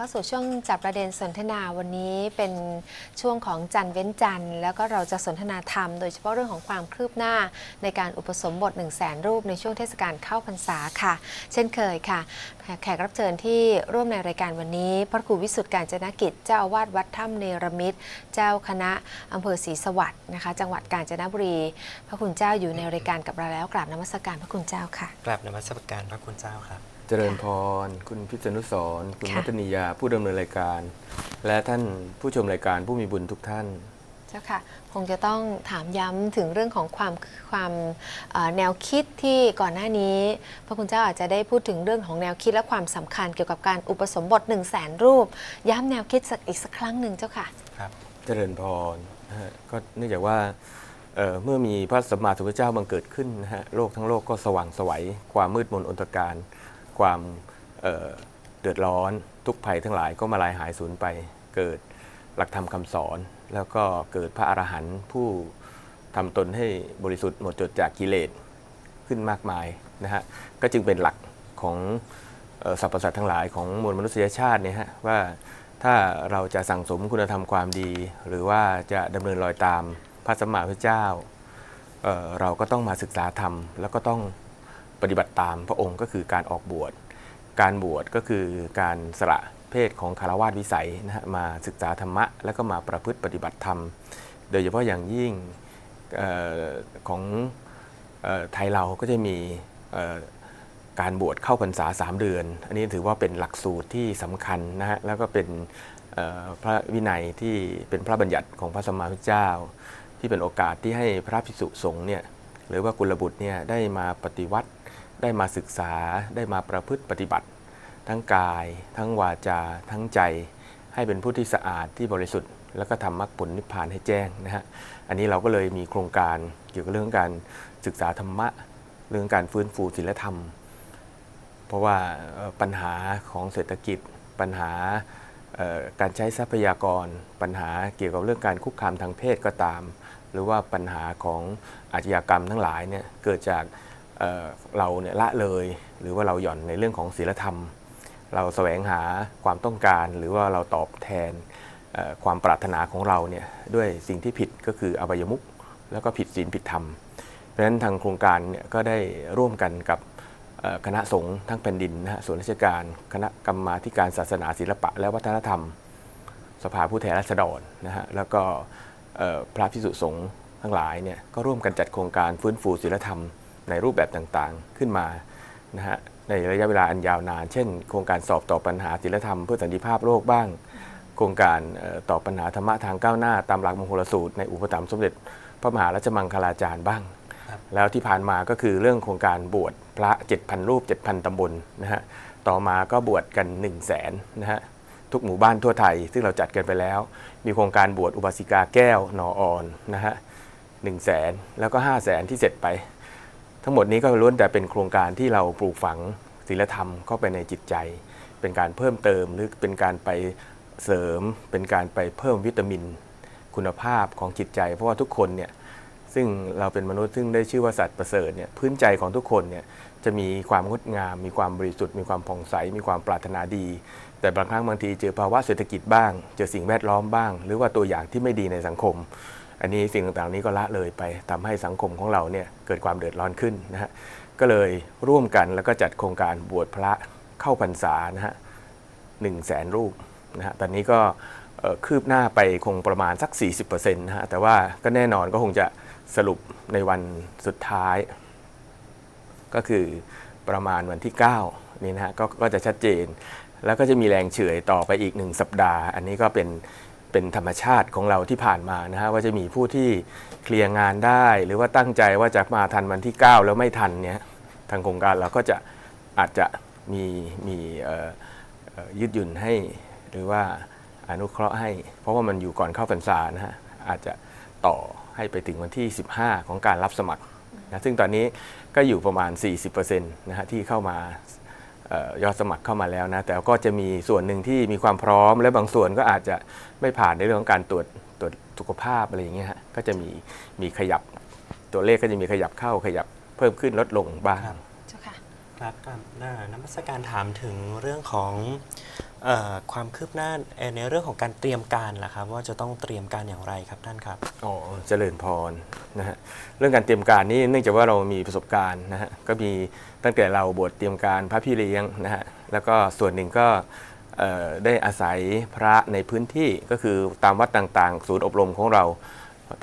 เข้าสู่ช่วงจับประเด็นสนทนาวันนี้เป็นช่วงของจันเว้นจันแล้วก็เราจะสนทนาธรรม โดยเฉพาะเรื่องของความคืบหน้า ในการอุปสมบท 1 0 0 0 0แสนรูปในช่วงเทศกาลเข้าพรรษาค่ะ เช่นเคยค่ะ แขกรับเชิญที่ร่วมในรายการวันนี้ พระครูวิสุทธิ์การจนกิจ เจ้าอาวาสวัดถ้ำเนรมิตร เจ้าคณะอำเภอศรีสวัสดิ์นะคะ จังหวัดกาญจนบุรี พระคุณเจ้าอยู่ในรายการกับเราแล้วกราบนมัสการพระคุณเจ้าค่ะกราบนมัสการพระคุณเจ้าครับ เจริญพร คุณพิษณุสรคุณค่ะ มัตนิยาผู้ดำเนินรายการ และท่านผู้ชมรายการผู้มีบุญทุกท่าน เจ้าค่ะคงจะต้องถามย้ำถึงเรื่องของความความเอ่อแนวคิดที่ก่อนหน้านี้ พระคุณเจ้าอาจจะได้พูดถึงเรื่องของแนวคิดและความสำคัญเกี่ยวกับการอุปสมบท1 0 0 0 0แสนรูป ย้ำแนวคิดสักอีกสักครั้งหนึ่งเจ้าค่ะ ครับเจริญพรนะฮะก็เนื่องจากว่าเอ่อเมื่อมีพระสัมมาสัมพุทธเจ้าบังเกิดขึ้นนะฮะโลกทั้งโลกก็สว่างไสวัยความมืดมนอนตการ ความเเดือดร้อนทุกภัยทั้งหลายก็มาลายหายสูญไป เกิดหลักธรรมคำสอน แล้วก็เกิดพระอรหันต์ผู้ทำตนให้บริสุทธิ์หมดจดจากกิเลสขึ้นมากมายนะฮะก็จึงเป็นหลักของสรรพสัตว์ทั้งหลายของมวลมนุษยชาติเนี่ยฮะว่าถ้าเราจะสั่งสมคุณธรรมความดี หรือว่าจะดำเนินรอยตามพระสัมมาสัมพุทธเจ้าเเราก็ต้องมาศึกษาธรรม แล้วก็ต้อง ปฏิบัติตามพระองค์ก็คือการออกบวช การบวชก็คือการสละเพศของคารวาสวิสัยนะฮะมาศึกษาธรรมะ แล้วก็มาประพฤติปฏิบัติธรรม โดยเฉพาะอย่างยิ่งออของออไทยเราก็จะมีการบวชเข้าพรรษา 3 เดือน อันนี้ถือว่าเป็นหลักสูตรที่สำคัญนะฮะแล้วก็เป็นพระวินัยที่เป็นพระบัญญัติของพระสัมมาสัมพุทธเจ้า ที่เป็นโอกาสที่ให้พระภิกษุสงฆ์เนี่ยหรือว่ากุลบุตรเนี่ยได้มาปฏิวัติ ได้มาศึกษาได้มาประพฤติปฏิบัติ ทั้งกาย ทั้งวาจา ทั้งใจ ให้เป็นผู้ที่สะอาดที่บริสุทธิ์ แล้วก็ทำมรรคผลนิพพานให้แจ้งนะฮะอันนี้เราก็เลยมีโครงการเกี่ยวกับเรื่องการศึกษาธรรมะ เรื่องการฟื้นฟูศีลธรรม เพราะว่าปัญหาของเศรษฐกิจปัญหาการใช้ทรัพยากร ปัญหาเกี่ยวกับเรื่องการคุกคามทางเพศก็ตาม หรือว่าปัญหาของอาชญากรรมทั้งหลายเนี่ยเกิดจาก เเราเนี่ยละเลย หรือว่าเราหย่อนในเรื่องของศีลธรรม เราแสวงหาความต้องการ หรือว่าเราตอบแทนความปรารถนาของเราเนี่ยด้วยสิ่งที่ผิดก็คืออบายมุขแล้วก็ผิดศีลผิดธรรม เพราะฉะนั้นทางโครงการเนี่ยก็ได้ร่วมกันกับคณะสงฆ์ทั้งแผ่นดินนะฮะส่วนราชการ คณะกรรมาการศาสนาศิลปะ และวัฒนธรรม สภาผู้แทนราษฎรนะฮะแล้วก็พระพิสุสงฆ์ทั้งหลายเนี่ยก็ร่วมกันจัดโครงการฟื้นฟูศีลธรรม ในรูปแบบต่างๆขึ้นมานะฮะในระยะเวลาอันยาวนาน เช่น โครงการสอบต่อบปัญหาศีลธรรมเพื่อสันติภาพโลกบ้าง โครงการเอ่อตอบปัญหาธรรมะทางก้าวหน้า ตามหลักมงคลสูตรในอุปถัมภ์สมเด็จพระมหาราชมังคลาจารย์บ้างครับแล้วที่ผ่านมาก็คือเรื่องโครงการบวชพระ 7,000 รูป 7,000 ตำบลนะฮะต่อมาก็บวชกัน 1 0 0 0 0แสนนะฮะทุกหมู่บ้านทั่วไทย ซึ่งเราจัดกันไปแล้ว มีโครงการบวชอุบาสิกาแก้วนอออนนะฮะหนึ่งแสนแล้วก็5 0 0แสนที่เสร็จไป ทั้งหมดนี้ก็ล้วนแต่เป็นโครงการที่เราปลูกฝังศีลธรรมเข้าไปในจิตใจ เป็นการเพิ่มเติมหรือเป็นการไปเสริม เป็นการไปเพิ่มวิตามิน คุณภาพของจิตใจ เพราะว่าทุกคนเนี่ยซึ่งเราเป็นมนุษย์ซึ่งได้ชื่อว่าสัตว์ประเสริฐเนี่ยพื้นใจของทุกคนเนี่ยจะมีความงดงาม มีความบริสุทธิ์มีความผ่องใส มีความปรารถนาดี แต่บางครั้งบางทีเจอภาวะเศรษฐกิจบ้าง เจอสิ่งแวดล้อมบ้าง หรือว่าตัวอย่างที่ไม่ดีในสังคม อันนี้สิ่งต่างๆนี้ก็ละเลยไปทำให้สังคมของเราเนี่ยเกิดความเดือดร้อนขึ้นนะฮะก็เลยร่วมกันแล้วก็จัดโครงการบวชพระเข้าพรรษานะฮะหนึ่งแสนรูปนะฮะตอนนี้ก็คืบหน้าไปคงประมาณสัก 40%นะฮะแต่ว่าก็แน่นอนก็คงจะสรุปในวันสุดท้าย ก็คือประมาณวันที่ 9 นี่นะฮะกก็จะชัดเจน แล้วก็จะมีแรงเฉื่อยต่อไปอีกหนึ่งสัปดาห์ อันนี้ก็เป็น เป็นธรรมชาติของเราที่ผ่านมานะฮะว่าจะมีผู้ที่เคลียร์งานได้ หรือว่าตั้งใจว่าจะมาทันวันที่ 9 แล้วไม่ทันเนี่ยทางโครงการเราก็จะอาจจะมีมียืดหยุ่นให้ หรือว่าอนุเคราะห์ให้ เพราะว่ามันอยู่ก่อนเข้าพรรษานะฮะอาจจะต่อให้ไปถึงวันที่ 15 ของการรับสมัครนะซึ่งตอนนี้ก็อยู่ประมาณ 40%นะฮะที่เข้ามา ยอดสมัครเข้ามาแล้วนะ แต่ก็จะมีส่วนหนึ่งที่มีความพร้อม และบางส่วนก็อาจจะไม่ผ่านในเรื่องของการตรวจตรวจสุขภาพอะไรอย่างเงี้ยฮะก็จะมีมีขยับตัวเลขก็จะมีขยับเข้าขยับเพิ่มขึ้นลดลงบ้าง ครับเจ้าค่ะครับครับอ่านมัสการถามถึงเรื่องของอความคืบหน้าในเรื่องของการเตรียมการล่ะครับ ว่าจะต้องเตรียมการอย่างไรครับท่านครับอ๋อเจริญพรนะฮะเรื่องการเตรียมการนี่เนื่องจากว่าเรามีประสบการณ์นะฮะก็มีตั้งแต่เราบวชเตรียมการพระพี่เลี้ยงนะฮะแล้วก็ส่วนหนึ่งก็ได้อาศัยพระในพื้นที่ก็คือตามวัดต่างๆ ศูนย์อบรมของเรา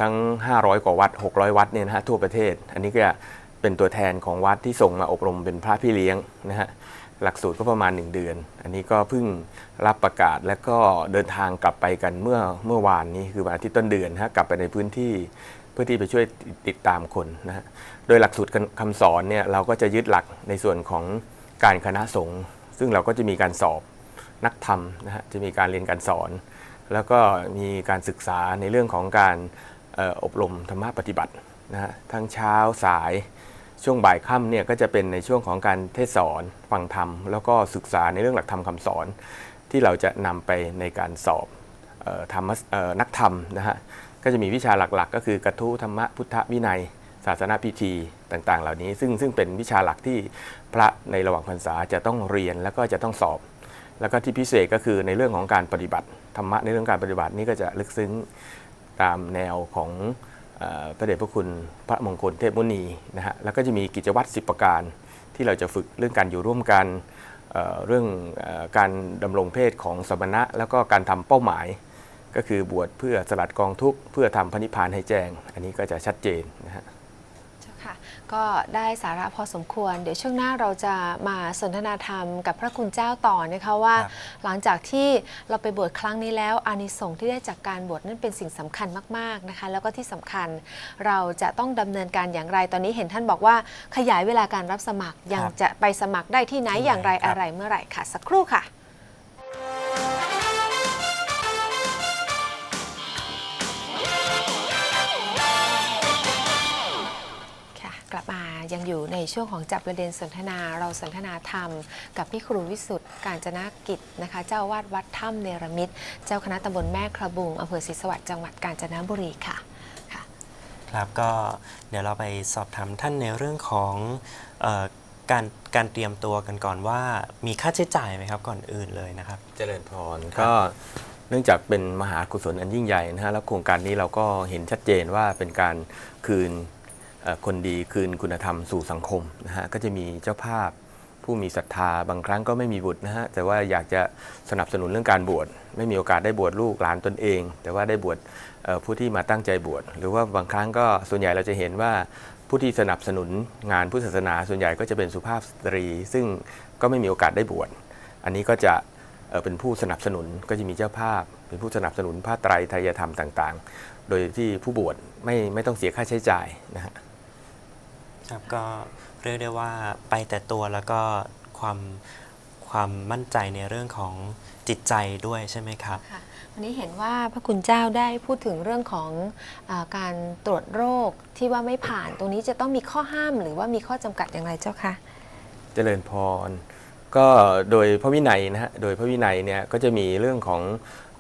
ทั้ง 500 กว่าวัด 600 วัดเนี่ยนะฮะทั่วประเทศ อันนี้ก็ เป็นตัวแทนของวัดที่ส่งมาอบรมเป็นพระพี่เลี้ยงนะฮะหลักสูตรก็ประมาณ 1 เดือน อันนี้ก็เพิ่งรับประกาศแล้วก็เดินทางกลับไปกันเมื่อเมื่อวานนี้คือวันทิตย์ต้นเดือนฮะกลับไปในพื้นที่เพื่อที่ไปช่วยติดตามคนนะฮะโดยหลักสูตรคำสอนเนี่ยเราก็จะยึดหลักในส่วนของการคณะสงฆ์ซึ่งเราก็จะมีการสอบนักธรรมนะฮะจะมีการเรียนการสอน แล้วก็มีการศึกษาในเรื่องของการอออบรมธรรมะปฏิบัตินะฮะทั้งเช้าสาย ช่วงบ่ายค่ำเนี่ยก็จะเป็นในช่วงของการเทศสอนฟังธรรม แล้วก็ศึกษาในเรื่องหลักธรรมคำสอน ที่เราจะนำไปในการสอบออธรรมนักธรรมนะฮะก็จะมีวิชาหลักๆ ก็คือกระทู้ธรรมะพุทธวินัย ศาสนาพิธีต่างๆ เหล่านี้ ซึ่งซึ่งเป็นวิชาหลักที่พระในระหว่างพรรษาจะต้องเรียนแล้วก็จะต้องสอบ แล้วก็ที่พิเศษก็คือในเรื่องของการปฏิบัติธรรมะในเรื่องการปฏิบัตินี่ก็จะลึกซึ้งตามแนวของ พระเดชพระคุณพระมงคลเทพมุนีนะฮะแล้วก็จะมีกิจวัตรสิประการที่เราจะฝึกเรื่องการอยู่ร่วมกันเเรื่องอการดำรงเพศของสมณะ แล้วก็การทำเป้าหมาย ก็คือบวชเพื่อสลัดกองทุกข์เพื่อทำพระนิพพานให้แจ้ง อันนี้ก็จะชัดเจนนะฮะ ก็ได้สาระพอสมควร เดี๋ยวช่วงหน้าเราจะมาสนทนาธรรมกับพระคุณเจ้าต่อนะคะว่าครับหลังจากที่เราไปบวชครั้งนี้แล้วอานิสงส์ที่ได้จากการบวชนั้นเป็นสิ่งสำคัญมากๆนะคะ แล้วก็ที่สำคัญเราจะต้องดำเนินการอย่างไรตอนนี้เห็นท่านบอกว่าขยายเวลาการรับสมัครยังจะไปสมัครได้ที่ไหนที่ไหนอย่างไรครับอะไรเมื่อไหร่ค่ะ สักครู่ค่ะ กลับมายังอยู่ในช่วงของจับประเด็นสนทนาเราสนทนาธรรม กับพี่ครูวิสุทธ์การจนากิจนะคะ เจ้าอาวาดวัดถ้ำเนรมิตเจ้าคณะตำบลแม่กระบุงอำเภอศรีสวัสดิ์จังหวัดกาญจนบุรีค่ะค่ะ ครับก็เดี๋ยวเราไปสอบถามท่านในเรื่องของเออการการเตรียมตัวกันก่อนว่ามีค่าใช้จ่ายไหมครับก่อนอื่นเลยนะครับ เจริญพรก็เนื่องจากเป็นมหากุศลอันยิ่งใหญ่นะฮะแล้วโครงการนี้เราก็เห็นชัดเจนว่าเป็นการคืนเอ่อ คนดีคืนคุณธรรมสู่สังคมนะฮะก็จะมีเจ้าภาพผู้มีศรัทธาบางครั้งก็ไม่มีบุตรนะฮะแต่ว่าอยากจะสนับสนุนเรื่องการบวชไม่มีโอกาสได้บวชลูกหลานตนเอง แต่ว่าได้บวชผู้ที่มาตั้งใจบวชหรือว่าบางครั้งก็ส่วนใหญ่เราจะเห็นว่าผู้ที่สนับสนุนงานพุทธศาสนาส่วนใหญ่ก็จะเป็นสุภาพสตรี ซึ่งก็ไม่มีโอกาสได้บวชอันนี้ก็จะเเป็นผู้สนับสนุนก็จะมีเจ้าภาพ เป็นผู้สนับสนุนผ้าไตรไทยธรรมต่าง ๆ โดยที่ผู้บวชไม่ไม่ต้องเสียค่าใช้จ่ายนะฮะ ครับก็เรียกได้ว่าไปแต่ตัวแล้วก็ความความมั่นใจในเรื่องของจิตใจด้วยใช่ไหมครับ ค่ะวันนี้เห็นว่าพระคุณเจ้าได้พูดถึงเรื่องของอาการตรวจโรคที่ว่าไม่ผ่านตรงนี้จะต้องมีข้อห้ามหรือว่ามีข้อจำกัดอย่างไรเจ้าคะเจริญพร ก็โดยพระวินัยนะฮะ โดยพระวินัยเนี่ยก็จะมีเรื่องของ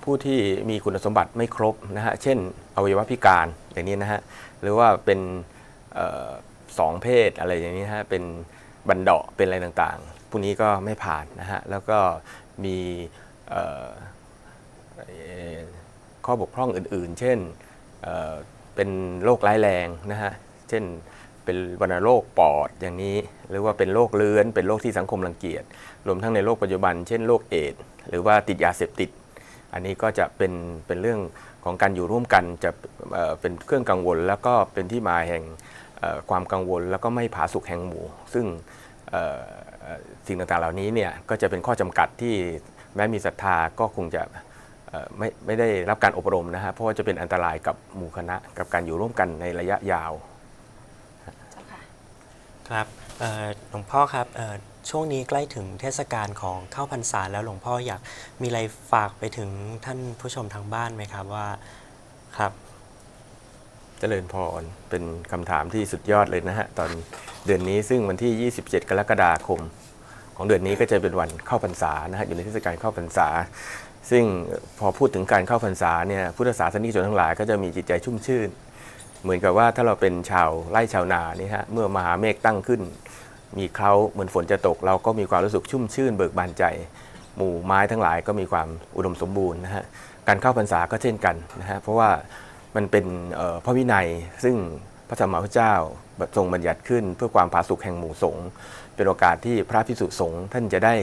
ผู้ที่มีคุณสมบัติไม่ครบนะฮะ เช่น อวัยวะพิการอย่างนี้นะฮะ หรือว่าเป็นเออ สองเพศอะไรอย่างนี้ฮะเป็นบันเดาะเป็นอะไรต่างๆพวกนี้ก็ไม่ผ่านนะฮะแล้วก็มีข้อบกพร่องอื่นๆ เช่นเเป็นโรคร้ายแรงนะฮะเช่นเป็นวัณโรคปอดอย่างนี้ หรือว่าเป็นโรคเลื้อน เป็นโรคที่สังคมรังเกียจรวมทั้งในโลกปัจจุบัน เช่นโรคเอดส์หรือว่าติดยาเสพติด อันนี้ก็จะเป็นเป็นเรื่องของการอยู่ร่วมกันจะเเป็นเครื่องกังวล แล้วก็เป็นที่มาแห่ง ความกังวลแล้วก็ไม่ผาสุกแห่งหมู่ ซึ่งสิ่งต่างๆเหล่านี้เนี่ยก็จะเป็นข้อจำกัดที่แม้มีศรัทธาก็คงจะไม่ไม่ได้รับการอบรมนะฮะเพราะว่าจะเป็นอันตรายกับหมู่คณะ กับการอยู่ร่วมกันในระยะยาวเจ้าค่ะครับหลวงพ่อครับช่วงนี้ใกล้ถึงเทศกาลของเข้าพรรษาแล้วหลวงพ่ออยากมีอะไรฝากไปถึงท่านผู้ชมทางบ้านไหมครับว่าครับ จริญพร เป็นคำถามที่สุดยอดเลยนะฮะ ตอนเดือนนี้ซึ่งวันที่ 27 กรกฎาคม ของเดือนนี้ก็จะเป็นวันเข้าพรรษานะฮะ อยู่ในเทศกาลเข้าพรรษา ซึ่งพอพูดถึงการเข้าพรรษาเนี่ยพุทธศาสนิกชนทั้งหลายก็จะมีจิตใจชุ่มชื่น เหมือนกับว่าถ้าเราเป็นชาวไร่ชาวนานี่ฮะ เมื่อมหาเมฆตั้งขึ้น มีเคล้าเหมือนฝนจะตก เราก็มีความรู้สึกชุ่มชื่น เบิกบานใจ หมู่ไม้ทั้งหลายก็มีความอุดมสมบูรณ์นะฮะ การเข้าพรรษาก็เช่นกันนะฮะ เพราะว่า มันเป็นพระวินัย ซึ่งพระสัมมาสัมพุทธเจ้าทรงบัญญัติขึ้น เพื่อความผาสุกแห่งหมู่สงฆ์เป็นโอกาสที่พระพิสุสงฆ์ท่านจะได้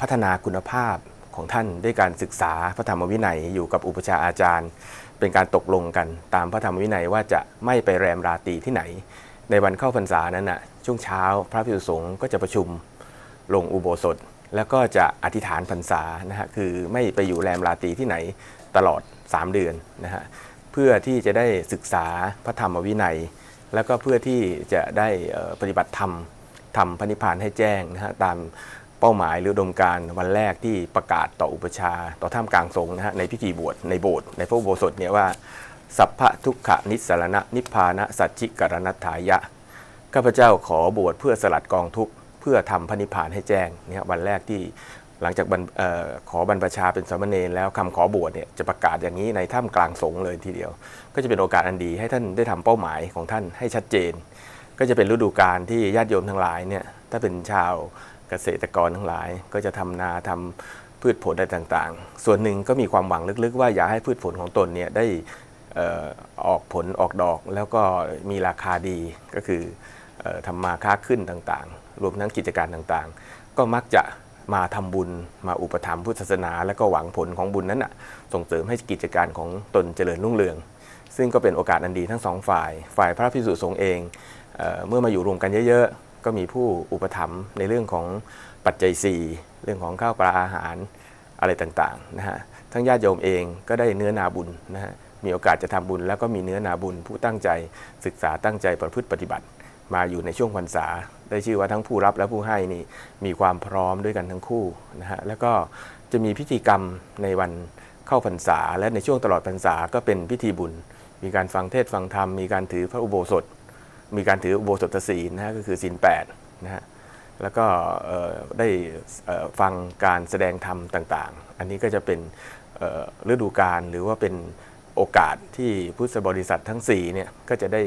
พัฒนาคุณภาพของท่านด้วยการศึกษาพระธรรมวินัยอยู่กับอุปชาอาจารย์ เป็นการตกลงกันตามพระธรรมวินัยว่าจะไม่ไปแรมราตรีที่ไหน ในวันเข้าพรรษานั้นน่ะช่วงเช้าพระพิสุสงฆ์ก็จะประชุมลงอุโบสถ แล้วก็จะอธิษฐานพรรษานะฮะคือไม่ไปอยู่แรมราตรีที่ไหนตลอด 3 เดือนนะฮะ เพื่อที่จะได้ศึกษาพระธรรมวินัย แล้วก็เพื่อที่จะได้ปฏิบัติธรรมทำพระนิพพานให้แจ้งนะฮะตามเป้าหมายหรือดมการวันแรกที่ประกาศต่ออุปชาต่อท่ามกลางสงฆ์นะฮะในพิธีบวชในโบสถ์ในพระโบสถเนี่ยว่า สัพพะทุกขนิสสรณะนิพพานะสัจจิกรณัตถายะข้าพเจ้าขอบวชเพื่อสลัดกองทุกข์เพื่อทำพระนิพพานให้แจ้งเนี่ยวันแรกที่ หลังจากบออขอบรรพชาเป็นสามเณรแล้วคำขอบวชเนี่ยจะประกาศอย่างนี้ในถ้ำกลางสงเลยทีเดียว ก็จะเป็นโอกาสอันดีให้ท่านได้ทำเป้าหมายของท่านให้ชัดเจน ก็จะเป็นฤดูกาลที่ญาติโยมทั้งหลายเนี่ยถ้าเป็นชาวเกษตรกรทั้งหลาย ก็จะทำนาทำพืชผลอะไรต่างๆ ส่วนหนึ่งก็มีความหวังลึกๆ ว่าอยากให้พืชผลของตนเนี่ยได้อออกผลออกดอกแล้วก็มีราคาดีก็คือออทำมาค้าขึ้นต่างๆ รวมทั้งกิจการต่างๆ ก็มักจะ มาทำบุญมาอุปถัมภ์พุทธศาสนา แล้วก็หวังผลของบุญนั้นน่ะส่งเสริมให้กิจการของตนเจริญรุ่งเรือง ซึ่งก็เป็นโอกาสอันดีทั้งสองฝ่าย ฝ่ายพระพิสุสงฆ์เองเออเมื่อมาอยู่รวมกันเยอะๆ ก็มีผู้อุปถัมภ์ในเรื่องของปัจจัย 4 เรื่องของข้าวปลาอาหารอะไรต่างๆนะฮะทั้งญาติโยมเองก็ได้เนื้อนาบุญนะฮะมีโอกาสจะทำบุญแล้วก็มีเนื้อนาบุญผู้ตั้งใจศึกษาตั้งใจประพฤติปฏิบัติ มาอยู่ในช่วงพรรษา ได้ชื่อว่าทั้งผู้รับและผู้ให้นี่มีความพร้อมด้วยกันทั้งคู่นะฮะแล้วก็จะมีพิธีกรรมในวันเข้าพรรษา และในช่วงตลอดพรรษาก็เป็นพิธีบุญ มีการฟังเทศฟังธรรมมีการถือพระอุโบสถ มีการถืออุโบสถศีลนะฮะก็คือศีลแปดนะฮะแล้วก็ได้ฟังการแสดงธรรมต่างๆ อันนี้ก็จะเป็นฤดูกาลหรือว่าเป็นโอกาสที่พุทธบริษัททั้ง4เนี่ยก็จะได้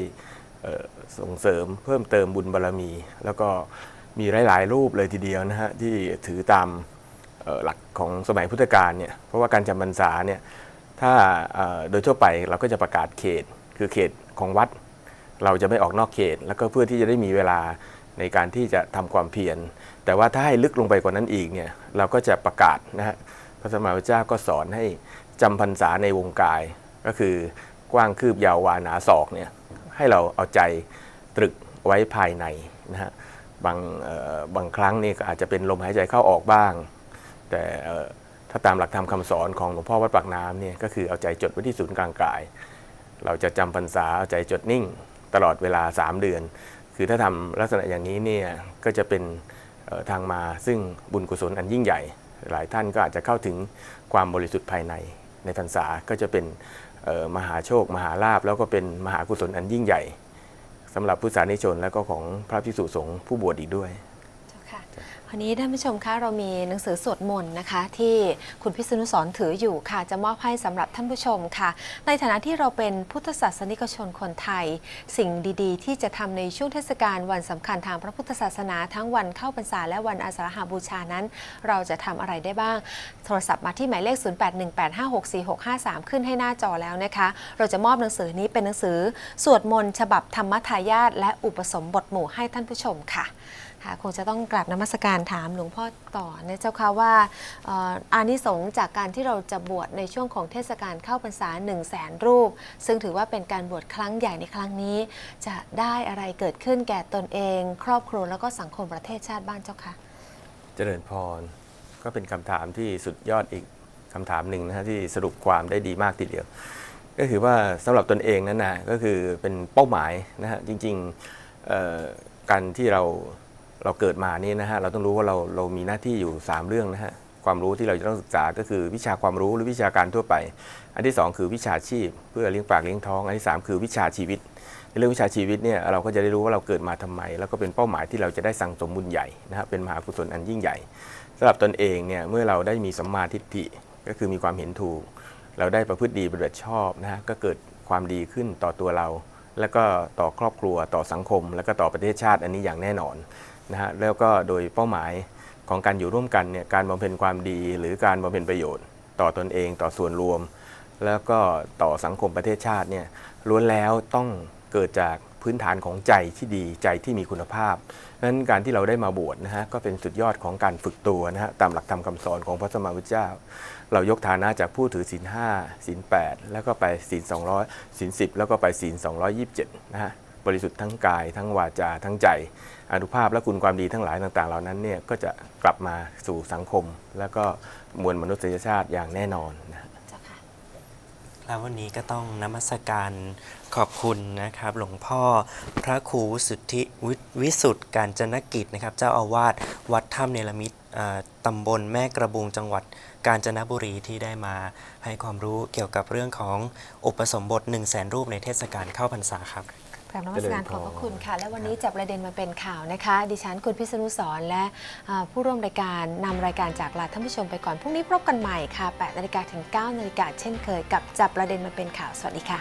ส่งเสริมเพิ่มเติมบุญบารรมี แล้วก็มีหลาย ๆ รูปเลยทีเดียวนะฮะที่ถือตามหลักของสมัยพุทธกาลเนี่ยเพราะว่าการจำพรรษาเนี่ยถ้าโดยทั่วไปเราก็จะประกาศเขตคือเขตของวัด เราจะไม่ออกนอกเขต แล้วก็เพื่อที่จะได้มีเวลาในการที่จะทำความเพียรแต่ว่าถ้าให้ลึกลงไปกว่านั้นอีกเนี่ยเราก็จะประกาศนะฮะพระสมมาพุทธเจ้าก็สอนให้จำพรรษาในวงกาย ก็คือกว้างคืบยาววาหนาศอกเนี่ย ให้เราเอาใจตรึกไว้ภายในนะฮะบางบางครั้งนี่ก็อาจจะเป็นลมหายใจเข้าออกบ้าง แต่ถ้าตามหลักธรรมคำสอนของหลวงพ่อวัดปากน้ำเนี่ยก็คือเอาใจจดไว้ที่ศูนย์กลางกาย เราจะจำพรรษาเอาใจจดนิ่งตลอดเวลา 3 เดือน คือถ้าทำลักษณะอย่างนี้เนี่ยก็จะเป็นทางมาซึ่งบุญกุศลอันยิ่งใหญ่ หลายท่านก็อาจจะเข้าถึงความบริสุทธิ์ภายในในพรรษาก็จะเป็น มหาโชค มหาลาภแล้วก็เป็นมหากุศลอันยิ่งใหญ่สำหรับผู้สานิชนแล้วก็ของพระพิสุสงฆ์ผู้บวชอีกด้วย เจ้าวันนี้ท่านผู้ชมคะเรามีหนังสือสวดมนต์นะคะ ที่คุณพิษณุสรถืออยู่ค่ะ จะมอบให้สำหรับท่านผู้ชมค่ะ ในฐานะที่เราเป็นพุทธศาสนิกชนคนไทย สิ่งดีๆ ที่จะทำในช่วงเทศกาลวันสำคัญทางพระพุทธศาสนาทั้งวันเข้าพรรษาและวันอาสาฬหบูชานั้น เราจะทำอะไรได้บ้าง โทรศัพท์มาที่หมายเลข 0818564653 ขึ้นให้หน้าจอแล้วนะคะ เราจะมอบหนังสือนี้เป็นหนังสือสวดมนต์ฉบับธรรมทายาทและอุปสมบทหมู่ให้ท่านผู้ชมค่ะ ค่ะคงจะต้องกราบนมัสการถามหลวงพ่อต่อนะเจ้าค่ะว่าเอ่ออานิสงส์จากการที่เราจะบวชในช่วงของเทศกาลเข้าพรรษา1 0 0 0 0แสนรูป ซึ่งถือว่าเป็นการบวชครั้งใหญ่ในครั้งนี้ จะได้อะไรเกิดขึ้นแก่ตนเอง ครอบครัวแล้วก็สังคมประเทศชาติบ้านเจ้าค่ะ เจริญพรก็เป็นคำถามที่สุดยอดอีกคำถามหนึ่งนะฮะที่สรุปความได้ดีมากทีเดียว ก็คือว่าสำหรับตนเองนั้นนะก็คือเป็นเป้าหมายนะฮะจริงๆเอ่อการที่เรา เราเกิดมานี่นะฮะเราต้องรู้ว่าเราเรามีหน้าที่อยู่ 3 เรื่องนะฮะความรู้ที่เราจะต้องศึกษาก็คือวิชาความรู้หรือวิชาการทั่วไป อันที่ 2 คือวิชาชีพ เพื่อเลี้ยงปากเลี้ยงท้อง อันที่ 3 คือวิชาชีวิต ในเรื่องวิชาชีวิตเนี่ยเราก็จะได้รู้ว่าเราเกิดมาทำไม แล้วก็เป็นเป้าหมายที่เราจะได้สั่งสมบุญใหญ่นะฮะเป็นมหากุศลอันยิ่งใหญ่สำหรับตนเองเนี่ยเมื่อเราได้มีสัมมาทิฏฐิก็คือมีความเห็นถูก เราได้ประพฤติดีปฏิบัติชอบนะฮะก็เกิดความดีขึ้นต่อตัวเรา แล้วก็ต่อครอบครัวต่อสังคม แล้วก็ต่อประเทศชาติอันนี้อย่างแน่นอน นะฮะแล้วก็โดยเป้าหมายของการอยู่ร่วมกันเนี่ยการบำเพ็ญความดี หรือการบำเพ็ญประโยชน์ ต่อตนเองต่อส่วนรวม แล้วก็ต่อสังคมประเทศชาติเนี่ยล้วนแล้วต้องเกิดจากพื้นฐานของใจที่ดีใจที่มีคุณภาพนั้นการที่เราได้มาบวชนะฮะก็เป็นสุดยอดของการฝึกตัวนะฮะตามหลักธรรมคำสอนของพระสมมาพุทธเจ้า เรายกฐานะจากผู้ถือศีลห้าศีลแปดแล้วก็ไปศีลสองร้อยศีลสิบแล้วก็ไปศีลสองร้อยยี่สิบเจ็ดนะฮะ บริสุทธิ์ทั้งกาย ทั้งวาจาทั้งใจอนุภาพและคุณความดีทั้งหลายต่าง ๆ เหล่านั้นเนี่ยก็จะกลับมาสู่สังคม แล้วก็มวลมนุษยชาติอย่างแน่นอนนะฮะเจ้าค่ะแล้ววันนี้ก็ต้องนมัสการขอบคุณนะครับ หลวงพ่อพระครูสุทธิวิวิสุทธ์การจนกิจนะครับ เจ้าอาวาสวัดถ้ำเนรมิตเอ่อตำบลแม่กระบุงจังหวัดกาญจนบุรีที่ได้มาให้ความรู้เกี่ยวกับเรื่องของอุปสมบท1 0 0 0 0แสนรูปในเทศกาลเข้าพรรษาครับ กราบนมัสการขอบพระคุณค่ะ และวันนี้จับประเด็นมาเป็นข่าวนะคะ ดิฉันคุณพิษณุสอนและอ่าผู้ร่วมรายการนำรายการจากลาท่านผู้ชมไปก่อนพรุ่งนี้พบกันใหม่ค่ะ8นาฬิกาถึง9นาฬิกาเช่นเคยกับจับประเด็นมาเป็นข่าวสวัสดีค่ะ